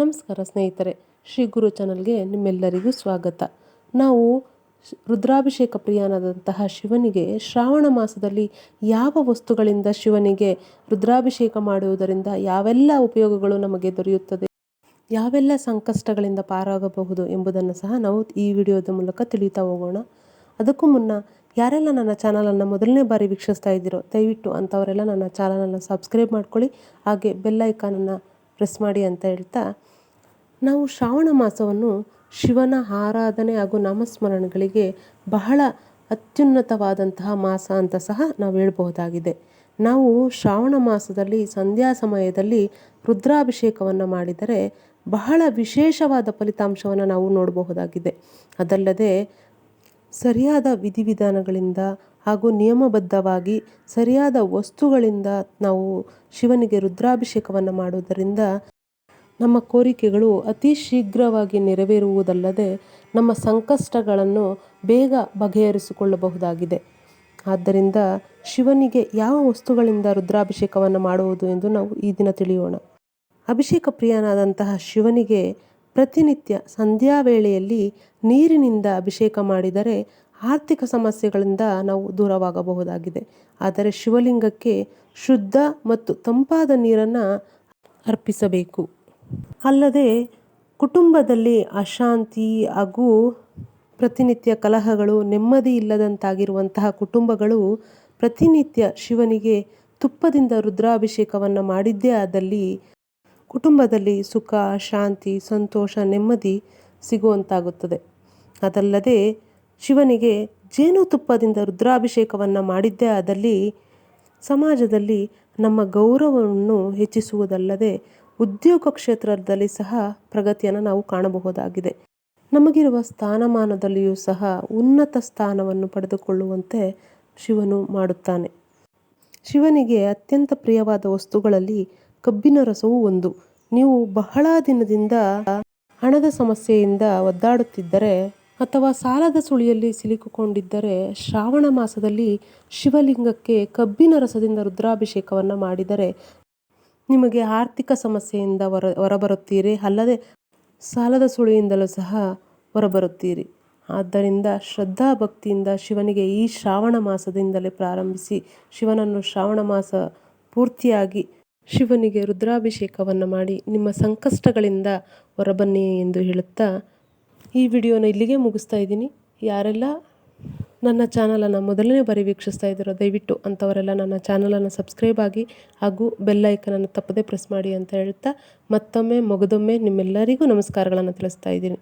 ನಮಸ್ಕಾರ ಸ್ನೇಹಿತರೆ, ಶ್ರೀ ಗುರು ಚಾನಲ್ಗೆ ನಿಮ್ಮೆಲ್ಲರಿಗೂ ಸ್ವಾಗತ. ನಾವು ರುದ್ರಾಭಿಷೇಕ ಪ್ರಿಯನಾದಂತಹ ಶಿವನಿಗೆ ಶ್ರಾವಣ ಮಾಸದಲ್ಲಿ ಯಾವ ವಸ್ತುಗಳಿಂದ ಶಿವನಿಗೆ ರುದ್ರಾಭಿಷೇಕ ಮಾಡುವುದರಿಂದ ಯಾವೆಲ್ಲ ಉಪಯೋಗಗಳು ನಮಗೆ ದೊರೆಯುತ್ತದೆ, ಯಾವೆಲ್ಲ ಸಂಕಷ್ಟಗಳಿಂದ ಪಾರಾಗಬಹುದು ಎಂಬುದನ್ನು ಸಹ ನಾವು ಈ ವಿಡಿಯೋದ ಮೂಲಕ ತಿಳಿತಾ ಹೋಗೋಣ. ಅದಕ್ಕೂ ಮುನ್ನ ಯಾರೆಲ್ಲ ನನ್ನ ಚಾನಲನ್ನು ಮೊದಲನೇ ಬಾರಿ ವೀಕ್ಷಿಸ್ತಾ ಇದ್ದೀರೋ, ದಯವಿಟ್ಟು ಅಂಥವರೆಲ್ಲ ನನ್ನ ಚಾನಲನ್ನು ಸಬ್ಸ್ಕ್ರೈಬ್ ಮಾಡ್ಕೊಳ್ಳಿ, ಹಾಗೆ ಬೆಲ್ ಐಕಾನನ್ನು ಪ್ರೆಸ್ ಮಾಡಿ ಅಂತ ಹೇಳ್ತಾ, ನಾವು ಶ್ರಾವಣ ಮಾಸವನ್ನು ಶಿವನ ಆರಾಧನೆ ಹಾಗೂ ನಾಮಸ್ಮರಣೆಗಳಿಗೆ ಬಹಳ ಅತ್ಯುನ್ನತವಾದಂತಹ ಮಾಸ ಅಂತ ಸಹ ನಾವು ಹೇಳಬಹುದಾಗಿದೆ. ನಾವು ಶ್ರಾವಣ ಮಾಸದಲ್ಲಿ ಸಂಧ್ಯಾ ಸಮಯದಲ್ಲಿ ರುದ್ರಾಭಿಷೇಕವನ್ನು ಮಾಡಿದರೆ ಬಹಳ ವಿಶೇಷವಾದ ಫಲಿತಾಂಶವನ್ನು ನಾವು ನೋಡಬಹುದಾಗಿದೆ. ಅದಲ್ಲದೆ ಸರಿಯಾದ ವಿಧಿವಿಧಾನಗಳಿಂದ ಹಾಗೂ ನಿಯಮಬದ್ಧವಾಗಿ ಸರಿಯಾದ ವಸ್ತುಗಳಿಂದ ನಾವು ಶಿವನಿಗೆ ರುದ್ರಾಭಿಷೇಕವನ್ನು ಮಾಡುವುದರಿಂದ ನಮ್ಮ ಕೋರಿಕೆಗಳು ಅತಿ ಶೀಘ್ರವಾಗಿ ನೆರವೇರುವುದಲ್ಲದೆ ನಮ್ಮ ಸಂಕಷ್ಟಗಳನ್ನು ಬೇಗ ಬಗೆಹರಿಸಿಕೊಳ್ಳಬಹುದಾಗಿದೆ. ಆದ್ದರಿಂದ ಶಿವನಿಗೆ ಯಾವ ವಸ್ತುಗಳಿಂದ ರುದ್ರಾಭಿಷೇಕವನ್ನು ಮಾಡುವುದು ಎಂದು ನಾವು ಈ ದಿನ ತಿಳಿಯೋಣ. ಅಭಿಷೇಕ ಪ್ರಿಯನಾದಂತಹ ಶಿವನಿಗೆ ಪ್ರತಿನಿತ್ಯ ಸಂಧ್ಯಾ ವೇಳೆಯಲ್ಲಿ ನೀರಿನಿಂದ ಅಭಿಷೇಕ ಮಾಡಿದರೆ ಆರ್ಥಿಕ ಸಮಸ್ಯೆಗಳಿಂದ ನಾವು ದೂರವಾಗಬಹುದಾಗಿದೆ. ಆದರೆ ಶಿವಲಿಂಗಕ್ಕೆ ಶುದ್ಧ ಮತ್ತು ತಂಪಾದ ನೀರನ್ನು ಅರ್ಪಿಸಬೇಕು. ಅಲ್ಲದೆ ಕುಟುಂಬದಲ್ಲಿ ಅಶಾಂತಿ ಹಾಗೂ ಪ್ರತಿನಿತ್ಯ ಕಲಹಗಳು ನೆಮ್ಮದಿ ಇಲ್ಲದಂತಾಗಿರುವಂತಹ ಕುಟುಂಬಗಳು ಪ್ರತಿನಿತ್ಯ ಶಿವನಿಗೆ ತುಪ್ಪದಿಂದ ರುದ್ರಾಭಿಷೇಕವನ್ನು ಮಾಡಿದ್ದೇ ಆದಲ್ಲಿ ಕುಟುಂಬದಲ್ಲಿ ಸುಖ, ಶಾಂತಿ, ಸಂತೋಷ, ನೆಮ್ಮದಿ ಸಿಗುವಂತಾಗುತ್ತದೆ. ಅದಲ್ಲದೆ ಶಿವನಿಗೆ ಜೇನುತುಪ್ಪದಿಂದ ರುದ್ರಾಭಿಷೇಕವನ್ನು ಮಾಡಿದ್ದೇ ಆದಲ್ಲಿ ಸಮಾಜದಲ್ಲಿ ನಮ್ಮ ಗೌರವವನ್ನು ಹೆಚ್ಚಿಸುವುದಲ್ಲದೆ ಉದ್ಯೋಗ ಕ್ಷೇತ್ರದಲ್ಲಿ ಸಹ ಪ್ರಗತಿಯನ್ನು ನಾವು ಕಾಣಬಹುದಾಗಿದೆ. ನಮಗಿರುವ ಸ್ಥಾನಮಾನದಲ್ಲಿಯೂ ಸಹ ಉನ್ನತ ಸ್ಥಾನವನ್ನು ಪಡೆದುಕೊಳ್ಳುವಂತೆ ಶಿವನು ಮಾಡುತ್ತಾನೆ. ಶಿವನಿಗೆ ಅತ್ಯಂತ ಪ್ರಿಯವಾದ ವಸ್ತುಗಳಲ್ಲಿ ಕಬ್ಬಿನ ರಸವೂ ಒಂದು. ನೀವು ಬಹಳ ದಿನದಿಂದ ಹಣದ ಸಮಸ್ಯೆಯಿಂದ ಒದ್ದಾಡುತ್ತಿದ್ದರೆ ಅಥವಾ ಸಾಲದ ಸುಳಿಯಲ್ಲಿ ಸಿಲುಕಿಕೊಂಡಿದ್ದರೆ ಶ್ರಾವಣ ಮಾಸದಲ್ಲಿ ಶಿವಲಿಂಗಕ್ಕೆ ಕಬ್ಬಿನ ರಸದಿಂದ ರುದ್ರಾಭಿಷೇಕವನ್ನು ಮಾಡಿದರೆ ನಿಮಗೆ ಆರ್ಥಿಕ ಸಮಸ್ಯೆಯಿಂದ ಹೊರ ಹೊರಬರುತ್ತೀರಿ, ಅಲ್ಲದೆ ಸಾಲದ ಸುಳಿಯಿಂದಲೂ ಸಹ ಹೊರಬರುತ್ತೀರಿ. ಆದ್ದರಿಂದ ಶ್ರದ್ಧಾ ಭಕ್ತಿಯಿಂದ ಶಿವನಿಗೆ ಈ ಶ್ರಾವಣ ಮಾಸದಿಂದಲೇ ಪ್ರಾರಂಭಿಸಿ, ಶಿವನನ್ನು ಶ್ರಾವಣ ಮಾಸ ಪೂರ್ತಿಯಾಗಿ ಶಿವನಿಗೆ ರುದ್ರಾಭಿಷೇಕವನ್ನು ಮಾಡಿ ನಿಮ್ಮ ಸಂಕಷ್ಟಗಳಿಂದ ಹೊರಬನ್ನಿ ಎಂದು ಹೇಳುತ್ತಾ ಈ ವಿಡಿಯೋನ ಇಲ್ಲಿಗೆ ಮುಗಿಸ್ತಾ ಇದ್ದೀನಿ. ಯಾರೆಲ್ಲ ನನ್ನ ಚಾನಲನ್ನು ಮೊದಲನೇ ಬಾರಿ ವೀಕ್ಷಿಸ್ತಾ ಇದ್ದೀರೋ, ದಯವಿಟ್ಟು ಅಂಥವರೆಲ್ಲ ನನ್ನ ಚಾನಲನ್ನು ಸಬ್ಸ್ಕ್ರೈಬ್ ಆಗಿ ಹಾಗೂ ಬೆಲ್ ಐಕನನ್ನು ತಪ್ಪದೇ ಪ್ರೆಸ್ ಮಾಡಿ ಅಂತ ಹೇಳ್ತಾ ಮತ್ತೊಮ್ಮೆ, ಮೊಗದೊಮ್ಮೆ ನಿಮ್ಮೆಲ್ಲರಿಗೂ ನಮಸ್ಕಾರಗಳನ್ನು ತಿಳಿಸ್ತಾ ಇದ್ದೀನಿ.